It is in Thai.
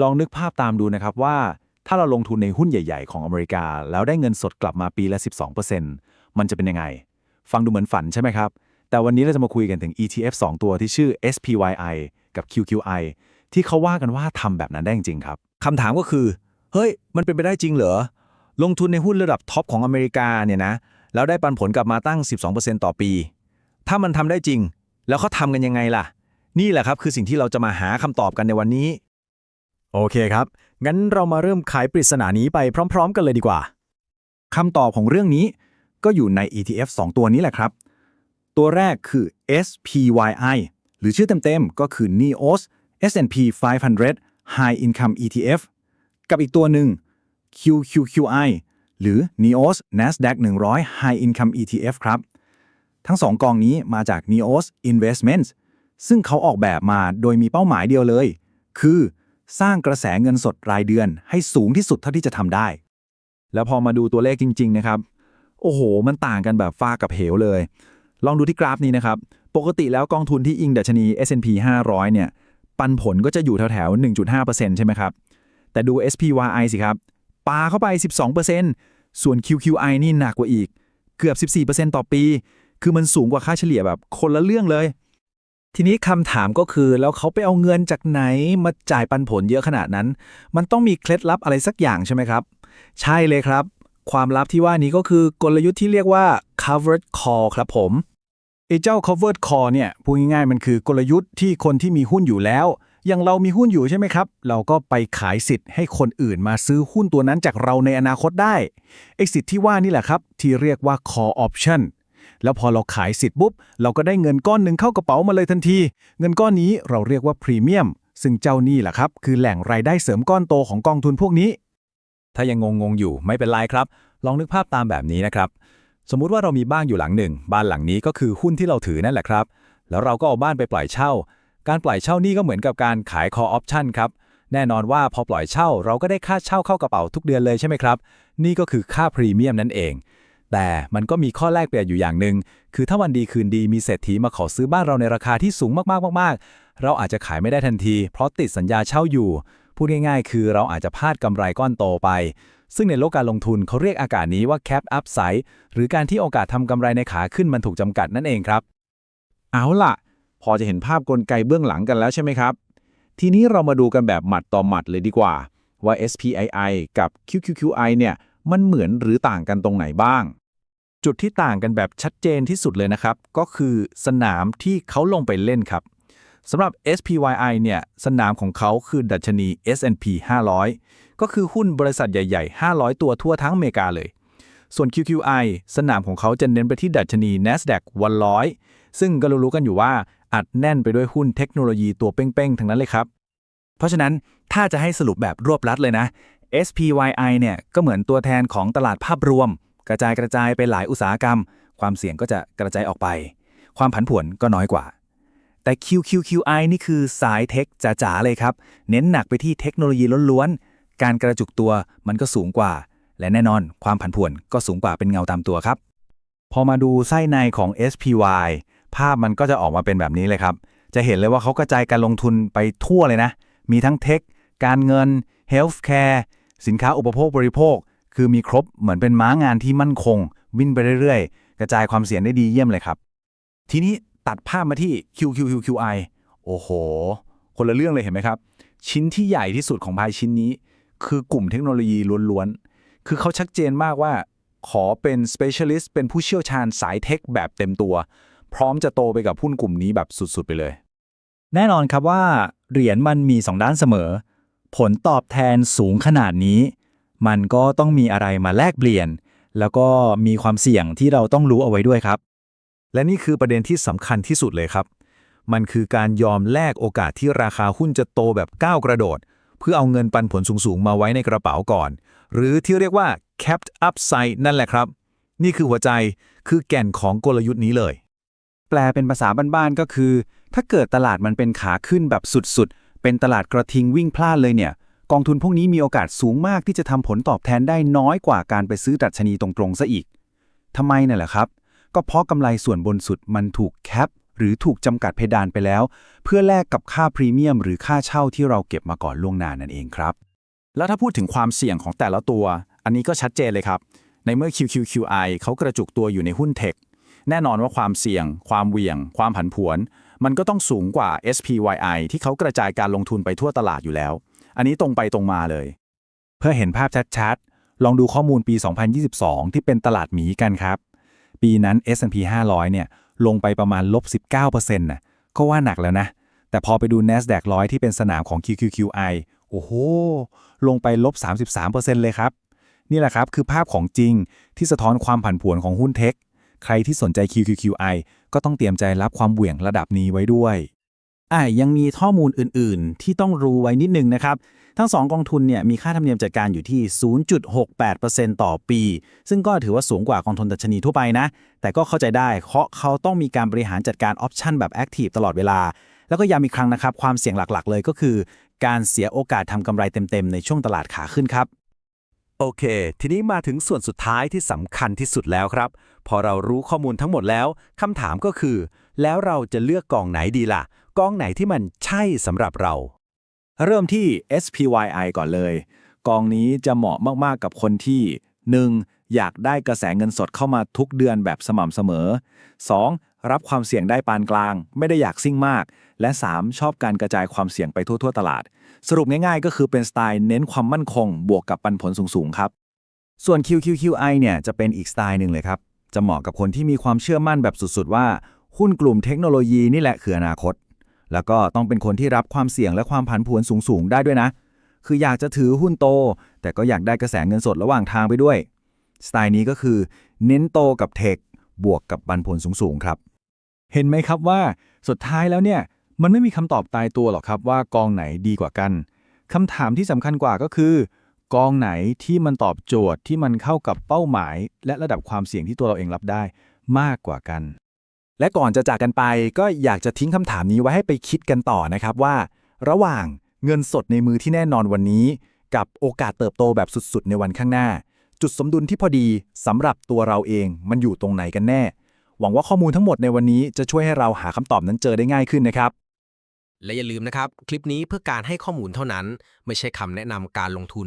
ลองนึกภาพตามดูนะครับว่า ถ้าเราลงทุนในหุ้นใหญ่ ๆ ของอเมริกา แล้วได้เงินสดกลับมาปีละ 12%มันจะเป็นยังไง ฟังดูเหมือนฝันใช่ไหมครับ แต่วันนี้เราจะมาคุยกันถึง ETF 2 ตัวที่ชื่อ SPYI กับ QQI ที่เขาว่ากันว่าทำแบบนั้นได้จริงครับคำถามก็คือ เฮ้ย มันเป็นไปได้จริงเหรอ ลงทุนในหุ้นระดับท็อปของอเมริกาเนี่ยนะ แล้วได้ปันผลกลับมาตั้ง 12%ต่อปี ถ้ามันทำได้จริง แล้วเขาทำกันยังไงล่ะ นี่แหละครับคือสิ่งที่เราจะมาหาคำตอบกันในวันนี้ โอเคครับ งั้นเรามาเริ่มไขปริศนานี้ไปพร้อม ๆ กันเลยดีกว่า คำตอบของเรื่องนี้ก็อยู่ใน ETF 2 ตัวนี้แหละครับ ตัวแรกคือ SPYI หรือชื่อเต็มๆ ก็คือ NEOS S&P 500 High Income ETF กับอีกตัวหนึ่ง QQQI หรือ NEOS Nasdaq 100 High Income ETF ครับ ทั้งสองกองนี้มาจาก NEOS Investments ซึ่งเขาออกแบบมาโดยมีเป้าหมายเดียวเลย คือ สร้างกระแสเงินสดรายเดือนให้สูงที่สุดเท่าที่จะทำได้ แล้วพอมาดูตัวเลขจริง ๆ นะครับ โอ้โห มันต่างกันแบบฟ้ากับเหวเลย ลองดูที่กราฟนี้นะครับ ปกติแล้วกองทุนที่อิงดัชนี S&P 500 เนี่ย ปันผลก็จะอยู่แถวๆ1.5%ใช่ไหมครับ แต่ดู SPYI สิครับ ปาเข้าไป 12%ส่วน QQI นี่หนักกว่าอีก เกือบ 14%ต่อปี คือมันสูงกว่าค่าเฉลี่ยแบบคนละเรื่องเลย ทีนี้คำถามก็คือแล้วเขาไปเอาเงินจากไหนมาจ่ายปันผลเยอะขนาดนั้น มันต้องมีเคล็ดลับอะไรสักอย่างใช่ไหมครับ ใช่เลยครับ ความลับที่ว่านี้ก็คือกลยุทธ์ที่เรียกว่า covered call ครับผมไอ้เจ้า covered call เนี่ยพูดง่ายๆมันคือกลยุทธ์ที่คนที่มีหุ้นอยู่แล้ว อย่างเรามีหุ้นอยู่ใช่ไหมครับ เราก็ไปขายสิทธิ์ให้คนอื่นมาซื้อหุ้นตัวนั้นจากเราในอนาคตได้ไอ้สิทธิ์ที่ว่านี่แหละครับที่เรียกว่า call option แล้วพอเราขายสิทธิ์ปุ๊บ เราก็ได้เงินก้อนหนึ่งเข้ากระเป๋ามาเลยทันที เงินก้อนนี้เราเรียกว่าพรีเมียม ซึ่งเจ้านี่แหละครับ คือแหล่งรายได้เสริมก้อนโตของกองทุนพวกนี้ ถ้ายังงงๆอยู่ไม่เป็นไรครับ ลองนึกภาพตามแบบนี้นะครับ สมมุติว่าเรามีบ้านอยู่หลังหนึ่ง บ้านหลังนี้ก็คือหุ้นที่เราถือนั่นแหละครับ แล้วเราก็เอาบ้านไปปล่อยเช่า การปล่อยเช่านี่ก็เหมือนกับการขาย call option ครับ แน่นอนว่าพอปล่อยเช่าเราก็ได้ค่าเช่าเข้ากระเป๋าทุกเดือนเลยใช่ไหมครับ นี่ก็คือค่าพรีเมียมนั่นเอง แต่มันก็มีข้อแลกเปลี่ยนอยู่อย่างหนึ่งคือถ้าวันดีคืนดีมีเศรษฐีมาขอซื้อบ้านเราในราคาที่สูงมากๆมากๆ เราอาจจะขายไม่ได้ทันที เพราะติดสัญญาเช่าอยู่ พูดง่ายๆ คือเราอาจจะพลาดกำไรก้อนโตไป ซึ่งในโลกการลงทุนเขาเรียกอากาศนี้ว่า cap upside หรือการที่โอกาสทำกำไรในขาขึ้นมันถูกจำกัดนั่นเองครับ เอาล่ะ พอจะเห็นภาพกลไกเบื้องหลังกันแล้วใช่ไหมครับ ทีนี้เรามาดูกันแบบหมัดต่อหมัดเลยดีกว่า ว่า SPII กับ QQQI เนี่ยมันเหมือนหรือต่างกันตรงไหนบ้าง จุดที่ต่างกันแบบชัดเจนที่สุดเลยนะครับ ก็คือสนามที่เขาลงไปเล่นครับสำหรับ SPYI เนี่ย สนามของเขาคือดัชนี S&P 500 ก็คือหุ้นบริษัทใหญ่ ๆ 500 ตัวทั่วทั้งอเมริกาเลย ส่วน QQI สนามของเขาจะเน้นไปที่ดัชนี NASDAQ 100 ซึ่งก็รู้ๆกันอยู่ว่าอัดแน่นไปด้วยหุ้นเทคโนโลยีตัวเป้งๆ ทั้งนั้นเลยครับ เพราะฉะนั้นถ้าจะให้สรุปแบบรวบลัดเลยนะ SPYI เนี่ยก็เหมือนตัวแทนของตลาดภาพรวม กระจายกระจายไปหลายอุตสาหกรรม ความเสี่ยงก็จะกระจายออกไป ความผันผวนก็น้อยกว่า แต่ QQQI นี่คือสายเทคจ๋าๆเลยครับ เน้นหนักไปที่เทคโนโลยีล้วนๆ การกระจุกตัวมันก็สูงกว่า และแน่นอนความผันผวนก็สูงกว่าเป็นเงาตามตัวครับ พอมาดูไส้ในของ SPY ภาพมันก็จะออกมาเป็นแบบนี้เลยครับ จะเห็นเลยว่าเขากระจายการลงทุนไปทั่วเลยนะ มีทั้งเทค การเงิน Healthcare สินค้าอุปโภคบริโภค คือมีครบเหมือนเป็นม้างานที่มั่นคง วิ่งไปเรื่อยๆ กระจายความเสี่ยงได้ดีเยี่ยมเลยครับ ทีนี้ตัดภาพมาที่ QQQQI โอ้โห คนละเรื่องเลยเห็นไหมครับ ชิ้นที่ใหญ่ที่สุดของพายชิ้นนี้ คือกลุ่มเทคโนโลยีล้วนๆ คือเขาชัดเจนมากว่าขอเป็น specialist เป็นผู้เชี่ยวชาญสายเทคแบบเต็มตัว พร้อมจะโตไปกับหุ้นกลุ่มนี้แบบสุดๆไปเลย แน่นอนครับว่า เหรียญมันมีสองด้านเสมอ ผลตอบแทนสูงขนาดนี้ มันก็ต้องมีอะไรมาแลกเปลี่ยน แล้วก็มีความเสี่ยงที่เราต้องรู้เอาไว้ด้วยครับ และนี่คือประเด็นที่สำคัญที่สุดเลยครับ มันคือการยอมแลกโอกาสที่ราคาหุ้นจะโตแบบก้าวกระโดด เพื่อเอาเงินปันผลสูงๆ มาไว้ในกระเป๋าก่อน หรือที่เรียกว่า capped upside นั่นแหละครับ นี่คือหัวใจคือแก่นของกลยุทธ์นี้เลย แปลเป็นภาษาบ้านๆก็คือ ถ้าเกิดตลาดมันเป็นขาขึ้นแบบสุดๆ เป็นตลาดกระทิงวิ่งพลาดเลยเนี่ย กองทุนพวกนี้มีโอกาสสูงมากที่จะทำผลตอบแทนได้น้อยกว่าการไปซื้อดัชนีตรงๆซะอีกทำไมน่ะแหละครับ ก็เพราะกำไรส่วนบนสุดมันถูกแคปหรือถูกจำกัดเพดานไปแล้ว เพื่อแลกกับค่าพรีเมียม หรือค่าเช่าที่เราเก็บมาก่อนล่วงหน้านั่นเองครับ แล้วถ้าพูดถึงความเสี่ยงของแต่ละตัว อันนี้ก็ชัดเจนเลยครับ ในเมื่อ QQQI เขากระจุกตัวอยู่ในหุ้นเทคแน่นอนว่าความเสี่ยง ความเหวี่ยง ความผันผวน มันก็ต้องสูงกว่า SPYI ที่เขากระจายการลงทุนไปทั่วตลาดอยู่แล้ว อันนี้ตรงไปตรงมาเลย เพื่อเห็นภาพชัดๆ ลองดูข้อมูลปี 2022 ที่เป็นตลาดหมีกันครับ ปีนั้น S&P 500 เนี่ย ลงไปประมาณลบ 19%นะก็ว่าหนักแล้วนะ แต่พอไปดู NASDAQ 100 ที่เป็นสนามของ QQQI โอ้โห ลงไปลบ 33%เลยครับ นี่แหละครับคือภาพของจริงที่สะท้อนความผันผวนของหุ้นเทค ใครที่สนใจ QQQI ก็ต้องเตรียมใจรับความเหวี่ยงระดับนี้ไว้ด้วย อ่ายังมีข้อมูลอื่น ๆ ที่ต้องรู้ไว้นิดนึงนะครับ ทั้ง 2 กองทุนเนี่ยมีค่าธรรมเนียมจัดการอยู่ที่ 0.68%ต่อปี ซึ่งก็ถือว่าสูงกว่ากองทุนดัชนีทั่วไปนะ แต่ก็เข้าใจได้เพราะเขาต้องมีการบริหารจัดการออปชันแบบแอคทีฟตลอดเวลา แล้วก็ย้ำอีกครั้งนะครับ ความเสี่ยงหลัก ๆ เลยก็คือ การเสียโอกาสทำกำไรเต็ม ๆ ในช่วงตลาดขาขึ้นครับ โอเค ทีนี้มาถึงส่วนสุดท้ายที่สำคัญที่สุดแล้วครับ พอเรารู้ข้อมูลทั้งหมดแล้วคำถามก็คือ แล้วเราจะเลือกกองไหนดีล่ะ กองไหนที่มันใช่สำหรับเรา เริ่มที่ SPYI ก่อนเลย กองนี้จะเหมาะมาก ๆ กับคนที่ 1. อยากได้กระแสเงินสดเข้ามาทุกเดือนแบบสม่ำเสมอ 2. รับความเสี่ยงได้ปานกลาง ไม่ได้อยากซิ่งมาก และ 3. ชอบการกระจายความเสี่ยงไปทั่ว ๆ ตลาด สรุปง่ายๆ ก็คือเป็นสไตล์เน้นความมั่นคง บวกกับปันผลสูงๆครับ ส่วน QQQI เนี่ยจะเป็นอีกสไตล์หนึ่งเลยครับ จะเหมาะกับคนที่มีความเชื่อมั่นแบบสุดๆ ว่า หุ้นกลุ่มเทคโนโลยีนี่แหละคืออนาคต แล้วก็ต้องเป็นคนที่รับความเสี่ยงและความผันผวนสูงๆ ได้ด้วยนะ คืออยากจะถือหุ้นโต แต่ก็อยากได้กระแสเงินสดระหว่างทางไปด้วย สไตล์นี้ก็คือ เน้นโตกับเทคบวกกับปันผลสูงๆ ครับ เห็นไหมครับว่าสุดท้ายแล้วเนี่ยมันไม่มีคำตอบตายตัวหรอกครับว่ากองไหนดีกว่ากันคำถามที่สำคัญกว่าก็คือ กองไหนที่มันตอบโจทย์ที่มันเข้ากับเป้าหมาย และระดับความเสี่ยงที่ตัวเราเองรับได้มากกว่ากัน และก่อนจะจากกันไปก็อยากจะทิ้งคำถามนี้ไว้ให้ไปคิดกันต่อนะครับว่า ระหว่างเงินสดในมือที่แน่นอนวันนี้ กับโอกาสเติบโตแบบสุดๆ ในวันข้างหน้า จุดสมดุลที่พอดีสำหรับตัวเราเองมันอยู่ตรงไหนกันแน่ หวังว่าข้อมูลทั้งหมดในวันนี้จะช่วยให้เราหาคำตอบนั้นเจอได้ง่ายขึ้นนะครับและอย่าลืมนะครับ คลิปนี้เพื่อการให้ข้อมูลเท่านั้น ไม่ใช่คำแนะนำการลงทุน